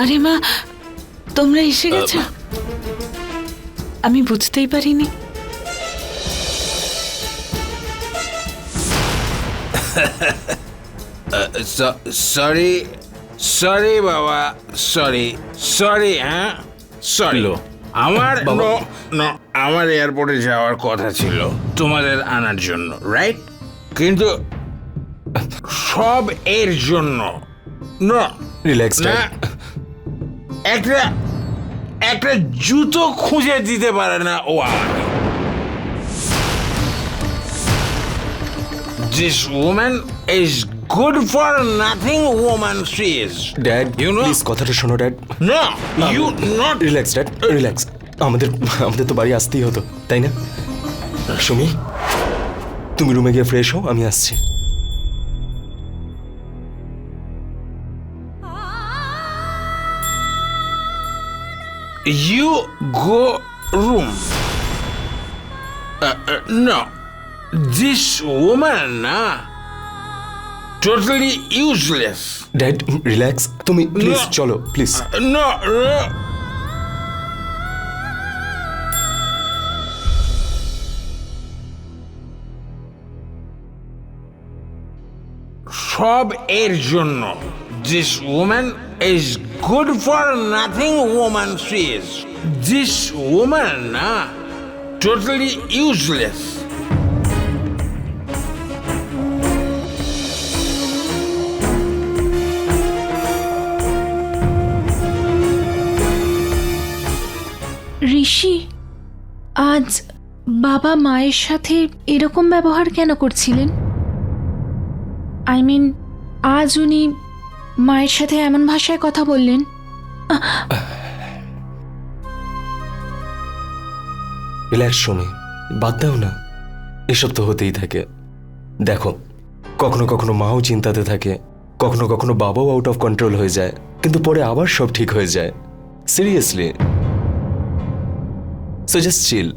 আরে মা তোমরা এসে গেছো? আমি বুঝতেই পারিনি। সরি সরি বাবা সরি সরি হ্যাঁ? সরি আমার আমার এয়ারপোর্টে যাওয়ার কথা ছিল তোমাদের আনার জন্য রাইট কিন্তু সব এর জন্য না। রিল্যাক্স না একটা একটা জুতো খুঁজে দিতে পারে না ও আমাকে This woman is good for nothing woman she is. Dad You know- please কথাটা শোনো dad No, you not. Relax dad relax আমাদের আমাদের তো বাড়ি আসতেই হতো তাই না? সুমি তুমি রুমে গিয়ে ফ্রেশ হও আমি আসছি। You go room. Uh, uh, no, this woman, uh, totally useless. Dad relax তুমি প্লিজ No. চলো প্লিজ No, no. সব এর জন্য this woman good for nothing woman she is this woman না টোটালি ইউজলেস ঋষি, আজ বাবা মায়ের সাথে এরকম ব্যবহার কেন করছিলেন? আই মিন আজ উনি মায়ের সাথে এমন ভাষায় কথা বললেন? বাদ দাও না। এসব তো হতেই থাকে। দেখো, কখনো কখনো মাও চিন্তাতে থাকে, কখনো কখনো বাবাও আউট অফ কন্ট্রোল হয়ে যায়, কিন্তু পরে আবার সব ঠিক হয়ে যায়। Seriously so just chill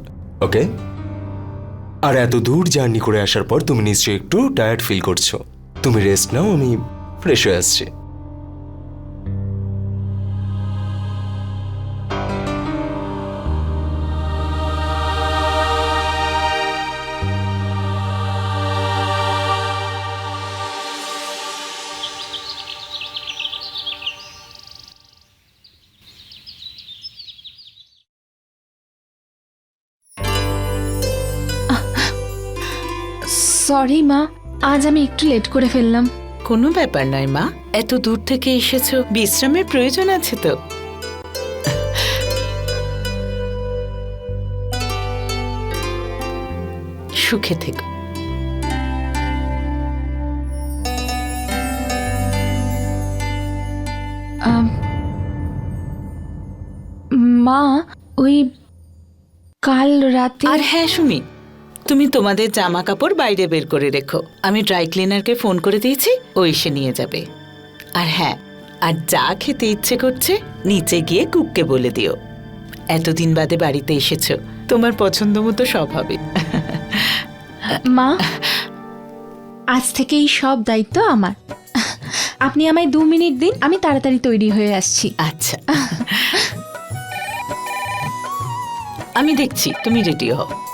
okay আর এত দূর জার্নি করে আসার পর তুমি নিশ্চয়ই একটু টায়ার্ড ফিল করছ। তুমি রেস্ট নাও, আমি ফ্রেশ হয়ে আসছি। সরি মা। আজ আমি একটু লেট করে ফেললাম। কোনো ব্যাপার নয় মা। এত দূর থেকে এসেছ বিশ্রামের প্রয়োজন আছে তো। সুখে থেকো। মা ওই কাল রাতে আর হ্যাঁ সুমি তুমি তোমাদের জামা কাপড় বাইরে বের করে রেখো। আমি ড্রাই ক্লিনারকে ফোন করে দিয়েছি ও এসে নিয়ে যাবে। আর হ্যাঁ আর যা খেতে ইচ্ছে করছে নিচে গিয়ে কুককে বলে দিও। এতদিন বাদে বাড়িতে এসেছ তোমার পছন্দ মতো সব হবে। মা আজ থেকে এই সব দায়িত্ব আমার। আপনি আমায় দু মিনিট দিন আমি তাড়াতাড়ি তৈরি হয়ে আসছি। আচ্ছা। আমি দেখছি তুমি রেডি হও।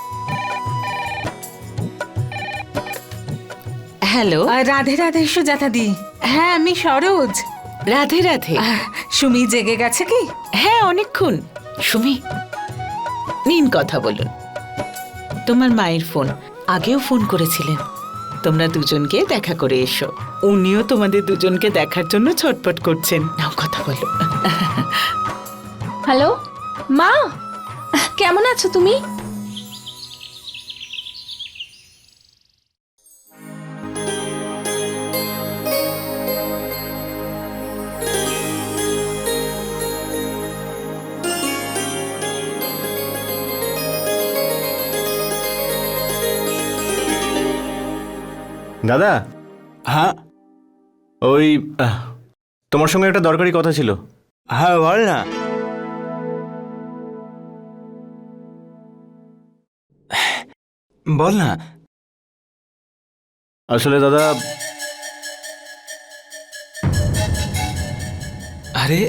হ্যালো। আর রাধে রাধে সুজাতা দি হ্যাঁ আমি সরোজ। রাধে রাধে। সুমি জেগে গেছে কি? হ্যাঁ অনেকক্ষণ। সুমি নিন কথা বলুন। তোমার মায়ের ফোন। আগেও ফোন করেছিলেন। তোমরা দুজনকে দেখা করে এসো। উনিও তোমাদের দুজনকে দেখার জন্য ছটপট করছেন। নাও কথা বলো। হ্যালো মা কেমন আছো তুমি? দাদা? হ্যাঁ। ওই আহ, তোমার সঙ্গে একটা দরকারি কথা ছিল। হ্যাঁ বল না। বল না। আসলে দাদা আরে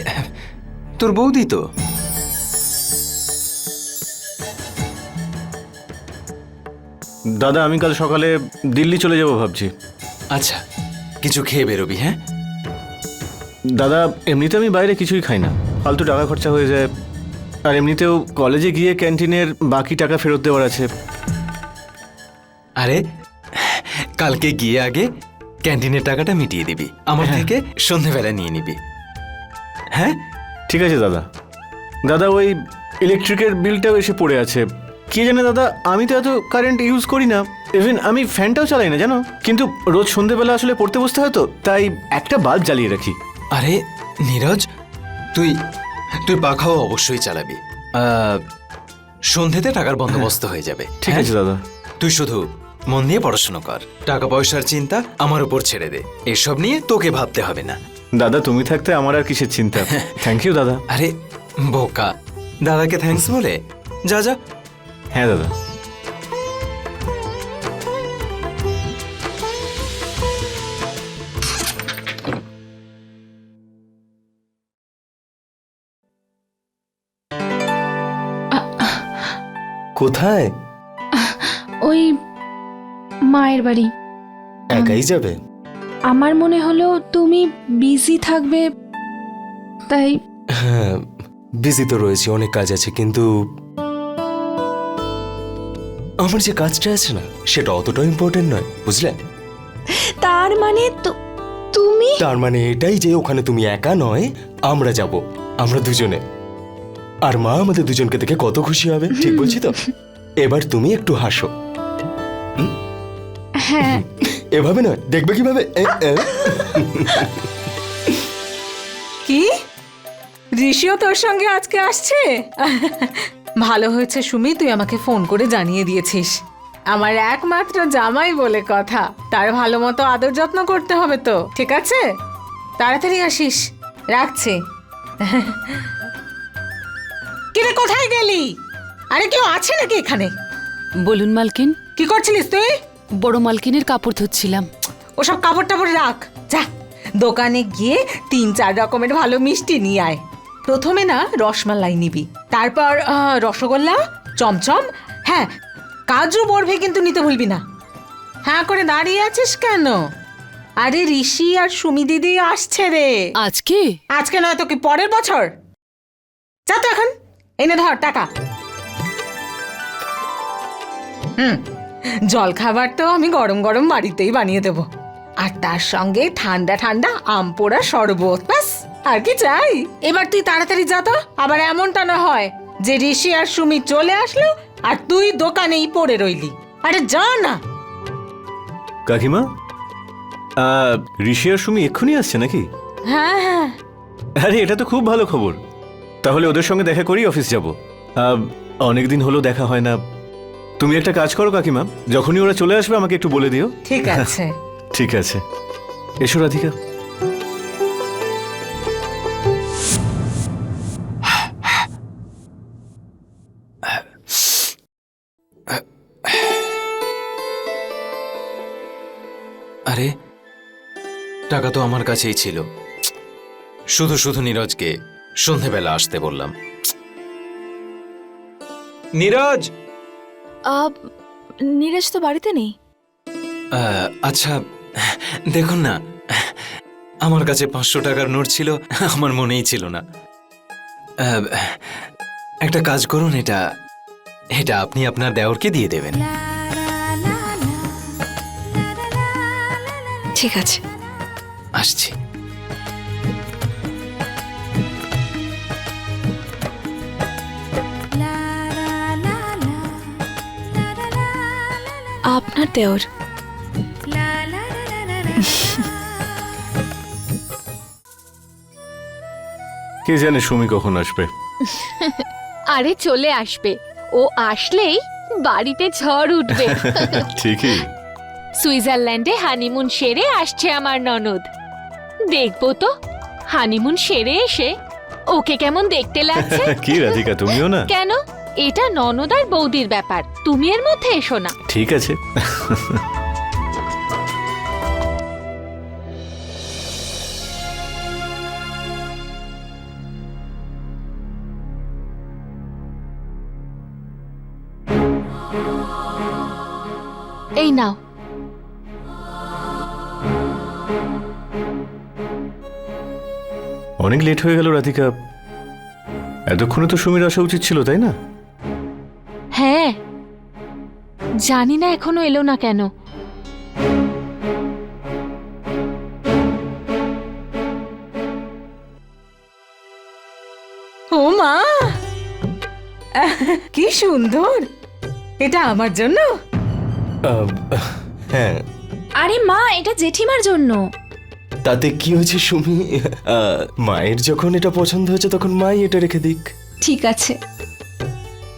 তোর বৌদি তো? দাদা আমি কাল সকালে দিল্লি চলে যাব ভাবছি। আচ্ছা কিছু খেয়ে বেরোবি হ্যাঁ? দাদা এমনিতে আমি বাইরে কিছুই খাই না। ফালতু টাকা খরচা হয়ে যায়। আর এমনিতেও কলেজে গিয়ে ক্যান্টিনের বাকি টাকা ফেরত দেওয়ার আছে। আরে কালকে গিয়ে আগে ক্যান্টিনের টাকাটা মিটিয়ে দিবি। আমার থেকে সন্ধেবেলা নিয়ে নিবি। হ্যাঁ? ঠিক আছে দাদা। দাদা ওই ইলেকট্রিকের বিলটাও এসে পড়ে আছে। কি জানে দাদা আমি তো এত কারেন্ট ইউজ করি না ইভেন আমি ফ্যানটাও চালাই না জানো? কিন্তু রোজ সন্ধেবেলা আসলে পড়তে বসতে হয় তো তাই একটা বাল্ব জ্বালিয়ে রাখি। আরে নীরজ তুই তুই পাখাও অবশ্যই চালাবি। আহ, সন্ধেতে টাকার বন্দোবস্ত হয়ে যাবে ঠিক হ্যাঁ? আছে দাদা। তুই শুধু মন দিয়ে পড়াশোনা কর টাকা পয়সার চিন্তা আমার উপর ছেড়ে দে এসব নিয়ে তোকে ভাবতে হবে না। দাদা তুমি থাকতে আমার আর কিসের চিন্তা? থ্যাংক ইউ দাদা। আরে বোকা দাদাকে থ্যাঙ্কস বলে যা যা হ্যাঁ দাদা। কোথায়? ওই মায়ের বাড়ি। একাই যাবে? আমার মনে হলো তুমি বিজি থাকবে তাই হ্যাঁ বিজি তো রয়েছে অনেক কাজ আছে কিন্তু আমার যে কাজটা আছে না সেটা অতটা ইম্পর্টেন্ট নয় বুঝলে? তার মানে তো তুমি? তার মানে এটাই যে ওখানে তুমি একা নয় আমরা যাব আমরা দুজনে। আর মা আমাদের দুজনকে দেখে কত খুশি হবে ঠিক বলছি তো? এবার তুমি একটু হাসো। হ্যাঁ। এভাবে নয় দেখবে কীভাবে। কি? ঋষিও তোর সঙ্গে আজকে আসছে? ভালো হয়েছে সুমি তুই আমাকে ফোন করে জানিয়ে দিয়েছিস। আমার একমাত্র জামাই বলে কথা। তার ভালো মতো আদর যত্ন করতে হবে তো ঠিক আছে? তাড়াতাড়ি আসিস। রাখছি। কিরে কোথায় গেলি? আরে কেউ আছে নাকি এখানে? বলুন মালকিন। কি করছিলিস তুই? বড় মালকিনের কাপড় ধুচ্ছিলাম। ওসব কাপড় টাপড় রাখ। যা দোকানে গিয়ে তিন চার রকমের ভালো মিষ্টি নিয়ে আয়। প্রথমে না রসমালাই নিবি। তারপর রসগোল্লা চমচম হ্যাঁ কাজু বরফি কিন্তু নিতে ভুলবি না। হ্যাঁ করে দাঁড়িয়ে আছিস কেন? আরে ঋষি আর সুমি দিদি আসছে রে। আজকে? আজকে নয় তো কি পরের বছর? যা তো এখন এনে ধর টাকা। হুম জল খাবার তো আমি গরম গরম বাড়িতেই বানিয়ে দেব। আর তার সঙ্গে ঠান্ডা ঠান্ডা আম পোড়া শরবত ব্যাস। আর কি চাই? এবার তুই তাড়াতাড়ি যা তো আবার এমনটা না হয় যে ঋষি আর সুমি চলে আসলো আর তুই দোকানেই পড়ে রইলি। আরে যা না। কাকিমা আহ, ঋষি আর সুমি এক্ষুনি আসছে নাকি? হ্যাঁ হ্যাঁ। আরে এটা তো খুব ভালো খবর। তাহলে ওদের সঙ্গে দেখা করেই অফিস যাব। অনেকদিন হলো দেখা হয় না। তুমি একটা কাজ করো কাকিমা যখনই ওরা চলে আসবে আমাকে একটু বলে দিও। ঠিক আছে। ঠিক আছে। এসো রাধিকা। আমার কাছেই ছিল। শুধু শুধু নীরজকে সন্ধেবেলা আসতে বললাম। নীরজ! নীরজ তো বাড়িতে নেই। আহ, আচ্ছা দেখুন না আমার কাছে পাঁচশো টাকার নোট ছিল আমার মনেই ছিল না। আহ, একটা কাজ করুন এটা এটা আপনি আপনার দেওরকে দিয়ে দেবেন। ঠিক আছে। আসছি। আপনার দেওর। কে জানে সুমি কখন আসবে? আরে চলে আসবে। ও আসলেই বাড়িতে ঝড় উঠবে। ঠিকই। সুইজারল্যান্ডে হানিমুন সেরে আসছে আমার ননদ। দেখব তো। হানিমুন সেরে এসে ওকে কেমন দেখতে লাগছে? কি রাধিকা তুমিও না? কেন? এটা ননদ আর বৌদির ব্যাপার। তুমি এর মধ্যে এসো না। ঠিক আছে। এই নাও। অনেক লেট হয়ে গেল রাধিকা। এতক্ষণে তো সুমির আসা উচিত ছিল তাই না? হ্যাঁ। জানি না এখনও এলো না কেন। ও মা! কি সুন্দর! এটা আমার জন্য? হ্যাঁ। আরে মা এটা জেঠিমার জন্য। তাতে কি হয়েছে সুমি? আহ, মায়ের যখন এটা পছন্দ হয়েছে তখন মাই এটা রেখে দিক। ঠিক আছে।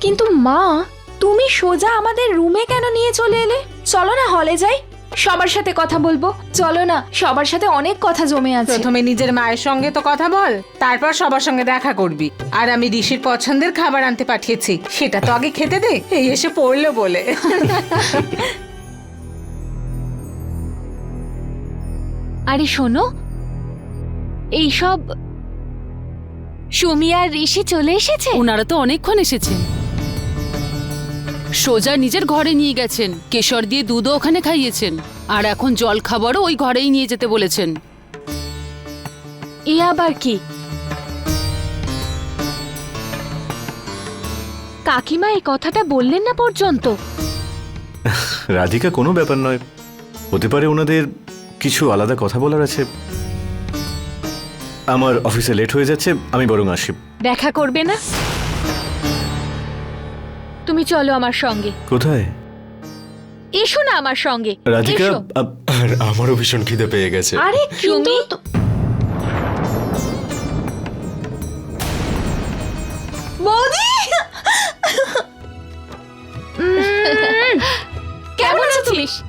কিন্তু মা তুমি সোজা আমাদের রুমে কেন নিয়ে চলে এলে? চলো না হলে যাই। সবার সাথে কথা বলব। চলো না সবার সাথে অনেক কথা জমে আছে। প্রথমে নিজের মায়ের সঙ্গে তো কথা বল তারপর সবার সঙ্গে দেখা করবি। আর আমি ঋষির পছন্দের খাবার আনতে পাঠিয়েছি সেটা তো আগে খেতে দে এই এসে পড়ল বলে। আরে শোনো এইসব সুমি আর ঋষি চলে এসেছে? ওনারা তো অনেকক্ষণ এসেছেন। সোজা নিজের ঘরে নিয়ে গেছেন কেশর দিয়ে দুধও ওখানে খাইয়েছেন আর এখন জল খাবারও ওই ঘরেই নিয়ে যেতে বলেছেন। এ আবার কি? কাকিমা এই কথাটা বললেন না পর্যন্ত। রাধিকা কোনো ব্যাপার নয়। হতে পারে ওনাদের কিছু আলাদা কথা বলার আছে? আমার অফিসে লেট হয়ে যাচ্ছে আমি বরং আসি। দেখা করবে না? তুমি চলো আমার সঙ্গে। কোথায়? এসো না আমার সঙ্গে। রাধিকা এসো। আ- আর আমারও ভীষণ খিদে পেয়ে গেছে। আরে তুমি? বৌদি! কেমন আছিস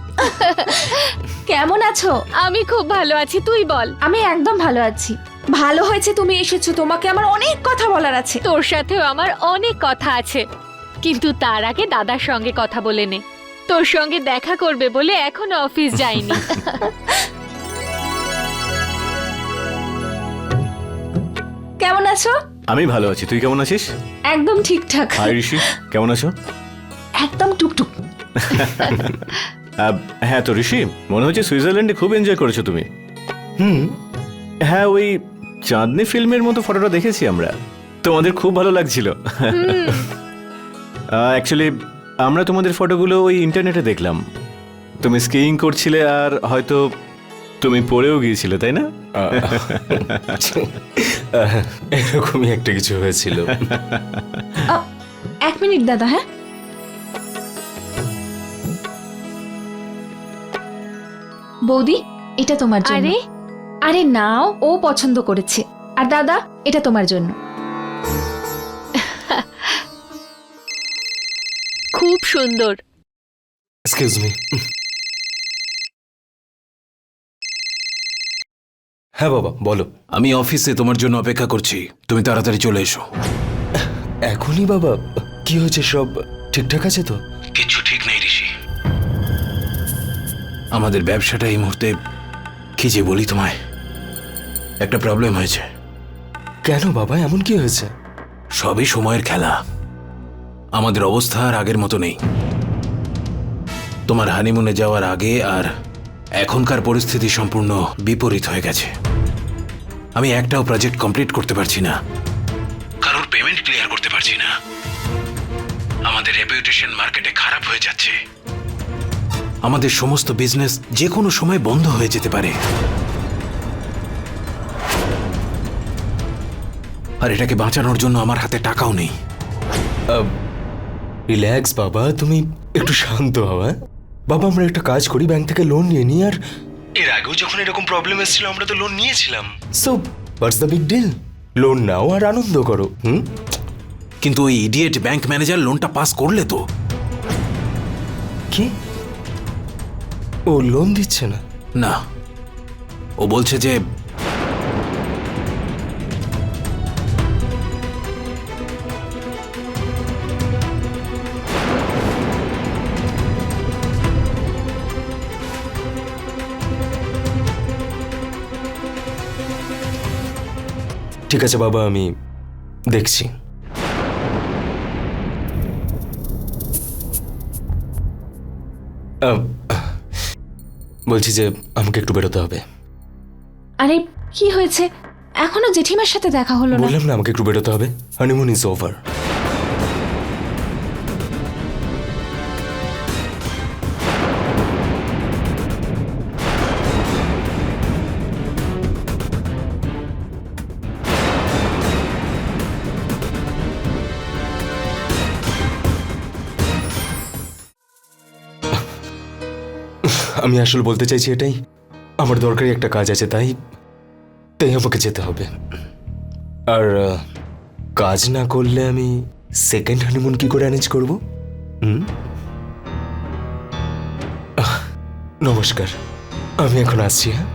কেমন আছো? আমি খুব ভালো আছি তুই বল। আমি একদম ভালো আছি। ভালো হয়েছে তুমি এসেছ তোমাকে আমার অনেক কথা বলার আছে। তোর সাথেও আমার অনেক কথা আছে। কিন্তু তার আগে দাদার সঙ্গে কথা বলে নে। তোর সঙ্গে দেখা করবে বলে এখনও অফিস যায়নি কেমন আছো? আমি ভালো আছি তুই কেমন আছিস? একদম ঠিকঠাক। হাই ঋষি কেমন আছো? একদম টুকটুক। হ্যাঁ তো ঋষি মনে হচ্ছে সুইজারল্যান্ডে খুব এনজয় করেছ তুমি। হুম। হ্যাঁ ওই চাঁদনি ফিল্মের মতো ফটোটা দেখেছি আমরা। তোমাদের খুব ভালো লাগছিল। অ্যাকচুয়ালি আমরা তোমাদের ফটোগুলো ওই ইন্টারনেটে দেখলাম। তুমি স্কিইং করছিলে আর হয়তো তুমি পড়েও গিয়েছিলে তাই না? এরকমই একটা কিছু হয়েছিল। এক মিনিট দাদা হ্যাঁ? বৌদি এটা তোমার জন্য। আরে আরে নাও ও পছন্দ করেছে। আর দাদা এটা তোমার জন্য। খুব সুন্দর। এক্সকিউজ মি হ্যাঁ বাবা বলো। আমি অফিসে তোমার জন্য অপেক্ষা করছি। তুমি তাড়াতাড়ি চলে এসো। এখনই বাবা কি হয়েছে সব ঠিকঠাক আছে তো? কিছু ঠিক আমাদের ব্যবসাটা এই মুহূর্তে কি যে বলি তোমায়? একটা প্রবলেম হয়েছে। কেন বাবা? এমন কি হয়েছে? সবই সময়ের খেলা। আমাদের অবস্থা আর আগের মতো নেই। তোমার হানিমুনে যাওয়ার আগে আর এখনকার পরিস্থিতি সম্পূর্ণ বিপরীত হয়ে গেছে। আমি একটাও প্রজেক্ট কমপ্লিট করতে পারছি না। কারোর পেমেন্ট ক্লিয়ার করতে পারছি না। আমাদের রেপুটেশন মার্কেটে খারাপ হয়ে যাচ্ছে। আমাদের সমস্ত বিজনেস যে কোনো সময় বন্ধ হয়ে যেতে পারে। আর এটাকে বাঁচানোর জন্য আমার হাতে টাকাও নেই। রিল্যাক্স বাবা তুমি একটু শান্ত হও হ্যাঁ? বাবা আমরা একটা কাজ করি ব্যাংক থেকে লোন নিয়ে নিই আর এর আগেও যখন এরকম প্রবলেম এসেছিল আমরা তো লোন নিয়েছিলাম। So what's the big deal loan নাও আর আনন্দ করো হুম? কিন্তু ওই ইডিয়েট ব্যাংক ম্যানেজার লোনটা পাস করলে তো। কি? ও লোন দিচ্ছে না? না। ও বলছে যে ঠিক আছে বাবা আমি দেখছি। আহ, বলছি যে আমাকে একটু বেরোতে হবে। আরে কি হয়েছে? এখনও জেঠিমার সাথে দেখা হলো না। বললাম না আমাকে একটু বেরোতে হবে। হানিমুন ইজ ওভার আমি আসলে বলতে চাইছি এটাই। আমার দরকারি একটা কাজ আছে তাই তাই আমাকে যেতে হবে। আর কাজ না করলে আমি সেকেন্ড হানিমুন কি করে অ্যারেঞ্জ করব? নমস্কার আমি এখন আসছি হ্যাঁ?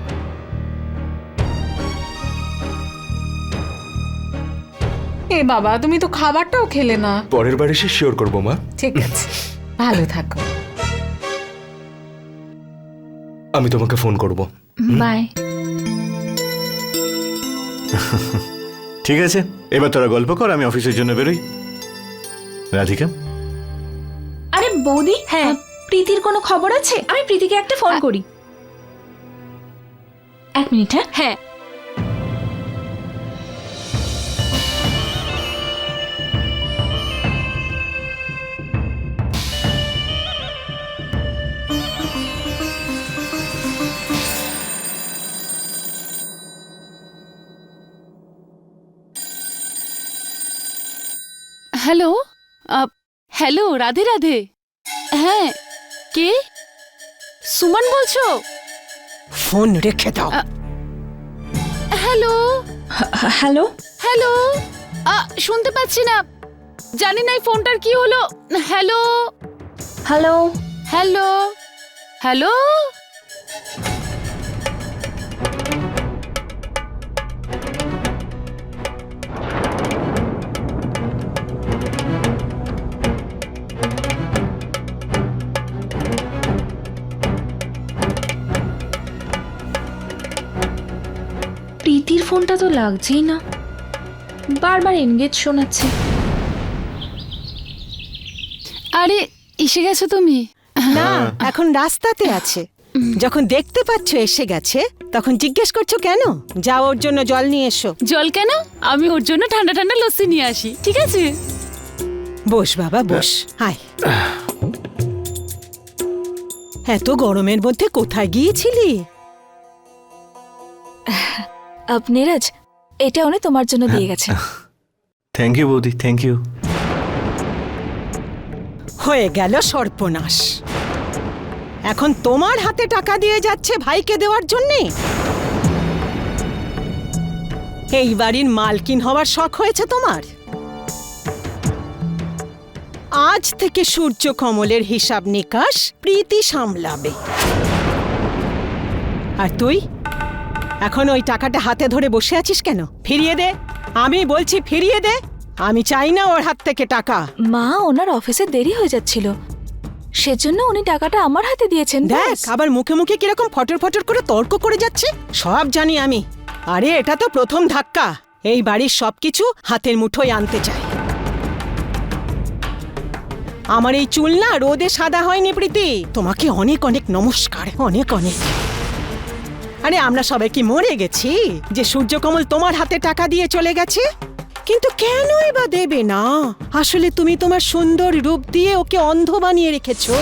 এ বাবা তুমি তো খাবারটাও খেলে না। পরের বার এসে শিওর করব মা। ঠিক আছে। ভালো থাকো। আমি তোমাকে ফোন করব। বাই। ঠিক আছে এবার তোরা গল্প কর আমি অফিসের জন্য বেরোই। রাধিকা? আরে বৌদি হ্যাঁ। প্রীতির কোনো খবর আছে? আমি প্রীতিকে একটা ফোন করি। এক মিনিট হ্যাঁ? হ্যাঁ। হ্যালো? হ্যালো রাধে রাধে। হ্যাঁ কে? সুমন বলছো? ফোন রেখে দাও। হ্যালো? হ্যালো? হ্যালো? আ, শুনতে পাচ্ছি না। জানি না এই ফোনটার কি হলো। হ্যালো? হ্যালো? হ্যালো? হ্যালো? ফোনটা তো লাগছেই না। বারবার এনগেজ শোনাচ্ছে। আরে এসে গেছো তুমি? না এখন রাস্তাতে আছে। যখন দেখতে পাচ্ছ এসে গেছে তখন জিজ্ঞেস করছ কেন? যাও ওর জন্য জল নিয়ে এসো। জল কেন? আমি ওর জন্য ঠান্ডা ঠান্ডা লস্যি নিয়ে আসি ঠিক আছে? বস বাবা বস। হায় এত গরমের মধ্যে কোথায় গিয়েছিলি? নীরজ এটা উনি তোমার জন্য দিয়ে গেছে থ্যাংক ইউ বৌদি থ্যাংক ইউ হয়ে গেল সর্বনাশ। এখন তোমার হাতে টাকা দিয়ে যাচ্ছে ভাইকে দেওয়ার জন্যে? এই বাড়ির মালকিন হওয়ার শখ হয়েছে তোমার? আজ থেকে সূর্য কমলের হিসাব নিকাশ প্রীতি সামলাবে। আর তুই? এখন ওই টাকাটা হাতে ধরে বসে আছিস কেন? ফিরিয়ে দে। আমি বলছি ফিরিয়ে দে। আমি চাই না ওর হাত থেকে টাকা। মা ওনার অফিসে দেরি হয়ে যাচ্ছিল। সেজন্য উনি টাকাটা আমার হাতে দিয়েছেন দেখ আবার মুখে মুখে কীরকম ফটর ফটর করে তর্ক করে যাচ্ছে? সব জানি আমি। আরে এটা তো প্রথম ধাক্কা। এই বাড়ির সবকিছু হাতের মুঠোয় আনতে চাই। আমার এই চুল না রোদে সাদা হয়নি প্রীতি। তোমাকে অনেক অনেক নমস্কার অনেক অনেক। আরে আমরা সবাই কি মরে গেছি? যে সূর্যকমল তোমার হাতে টাকা দিয়ে চলে গেছে? কিন্তু কেনই বা দেবে না? আসলে তুমি তোমার সুন্দর রূপ দিয়ে ওকে অন্ধ বানিয়ে রেখেছো।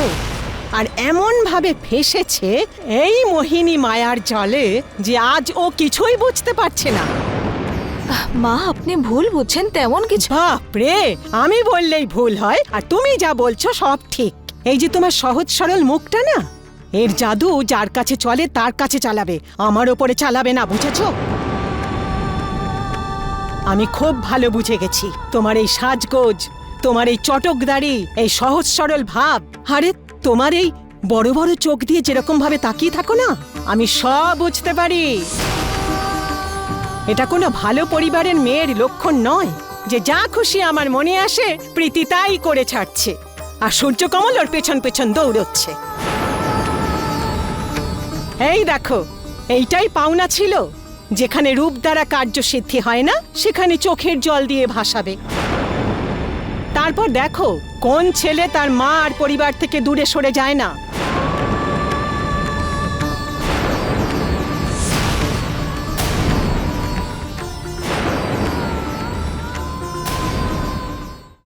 আর এমন ভাবে ফেসেছে এই মোহিনী মায়ার জলে যে আজ ও কিছুই বুঝতে পারছে না। মা আপনি ভুল বুঝছেন তেমন কিছু বাপরে আমি বললেই ভুল হয় আর তুমি যা বলছো সব ঠিক। এই যে তোমার সহজ সরল মুখটা না? এর জাদু যার কাছে চলে, তার কাছে চালাবে। আমার ওপরে চালাবে না, বুঝেছ? আমি খুব ভালো বুঝে গেছি। তোমার এই সাজগোজ, তোমার এই চটকদারি, এই সহজ সরল ভাব, আরে তোমার এই বড় বড় চোখ দিয়ে যেরকম ভাবে তাকিয়ে থাকো না, আমি সব বুঝতে পারি। এটা কোনো ভালো পরিবারের মেয়ের লক্ষণ নয়। যে যা খুশি আমার মনে আসে, প্রীতি তাই করে ছাড়ছে। আর সূর্যকমল ওর পেছন পেছন দৌড়চ্ছে। এই দেখো, এইটাই পাওনা ছিল। যেখানে রূপ দ্বারা কার্যসিদ্ধি হয় না, সেখানে চোখের জল দিয়ে ভাসাবে। তারপর দেখো, কোন ছেলে তার মা আর পরিবার থেকে দূরে সরে যায় না।